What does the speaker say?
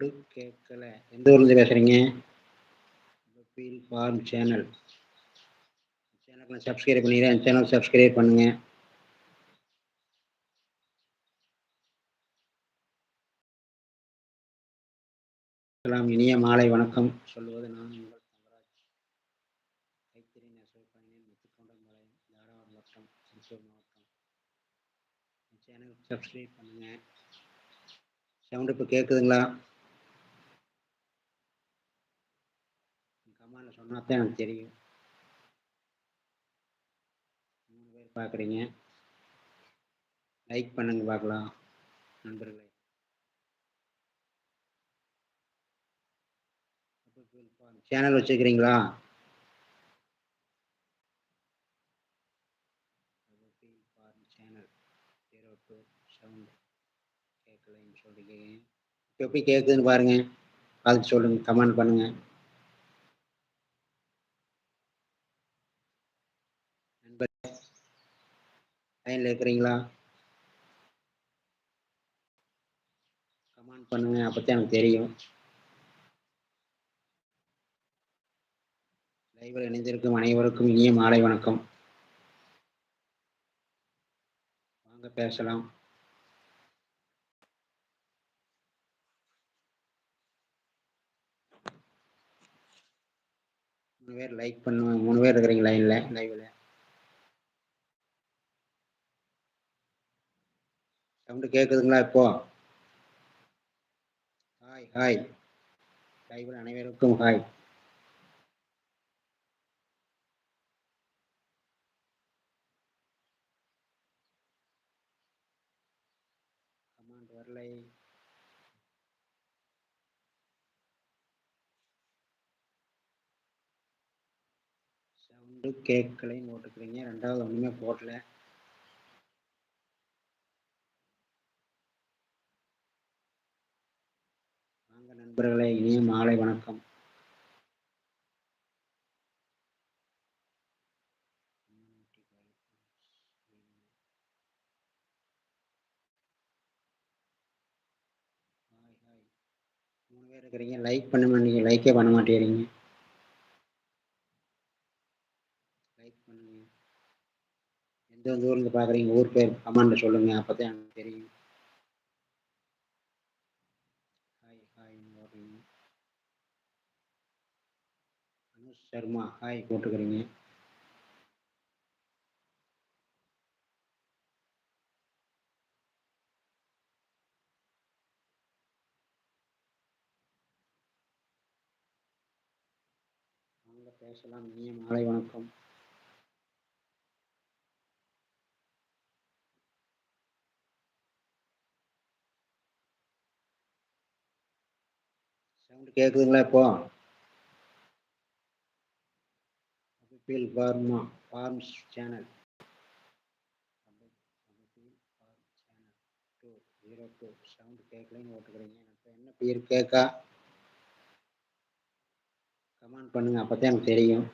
Sound கேட்கல. எந்த ஊர்லேருந்து பேசுகிறீங்க ஃபீல் ஃபார்ம் சேனல். சேனலுக்கு நான் சப்ஸ்கிரைப் பண்ணிடுறேன் சேனல் சப்ஸ்கிரைப் பண்ணுங்கள் இனிய மாலை வணக்கம். சொல்லுவது நான் உங்கள் தங்கராஜ். கைத்தறி நெசவு கலைஞர் முத்துக்கொண்டம்பாளையம் தாராவரம் வட்டம் திருச்சூர் மாவட்டம். சேனல் சப்ஸ்கிரைப் பண்ணுங்கள் சவுண்டு இப்போ கேட்குதுங்களா அம்மாவில் சொன்னால் தான் எனக்கு தெரியும். மூணு பேர் பார்க்குறீங்க. லைக் பண்ணுங்க பார்க்கலாம் நண்பர்களே. சேனல் வச்சுக்கிறீங்களா சேனல் ஜீரோ டூ சவுண்ட் கேட்கலன்னு சொல்லிங்க இப்போ எப்படி கேட்குதுன்னு பாருங்க. பார்த்து சொல்லுங்க கமெண்ட் பண்ணுங்க. லைன்ல இருக்கிறீங்களா? கமெண்ட் பண்ணுங்க அப்போ எனக்கு தெரியும். லைவில் இணைந்திருக்கும் அனைவருக்கும் இனிய மாலை வணக்கம். வாங்க பேசலாம். மூணு பேர் லைக் பண்ணுவாங்க. மூணு பேர் இருக்கிறீங்க லைனில் லைவில் சவுண்டு கேட்குதுங்களா இப்போ? ஹாய் ஹாய் லைவில் அனைவருக்கும் ஹாய் கமாண்ட் வரலை சவுண்டு கேட்கலைன்னு போட்டுக்கிறீங்க ரெண்டாவது ஒன்றுமே போடல. நண்பர்களே இனிய மாலை வணக்கம். ஹாய் மூணு பேர் இருக்கிறீங்க. லைக் பண்ண மாட்டீங்க. லைக்கே பண்ண மாட்டேறீங்க லைக் பண்ணுங்க. எந்த ஊர்லேருந்து பார்க்குறீங்க? ஊர் பேர் கமெண்ட்டில் சொல்லுங்கள் அப்போ தான் எனக்கு தெரியும். Hi morning Anush Sharma hi போட்டுக்கிறீங்க வாங்க பேசலாம். இனிய மாலை வணக்கம். சவுண்டு கேட்குதுங்களா இப்போ? அபிபில் pharma farms channel. Two zero two sound கேட்கலன்னு ஓட்டுக்கிறீங்க இப்போ என்ன பேர் கேட்கா கமெண்ட் பண்ணுங்கள் அப்போ தான் எனக்கு தெரியும்.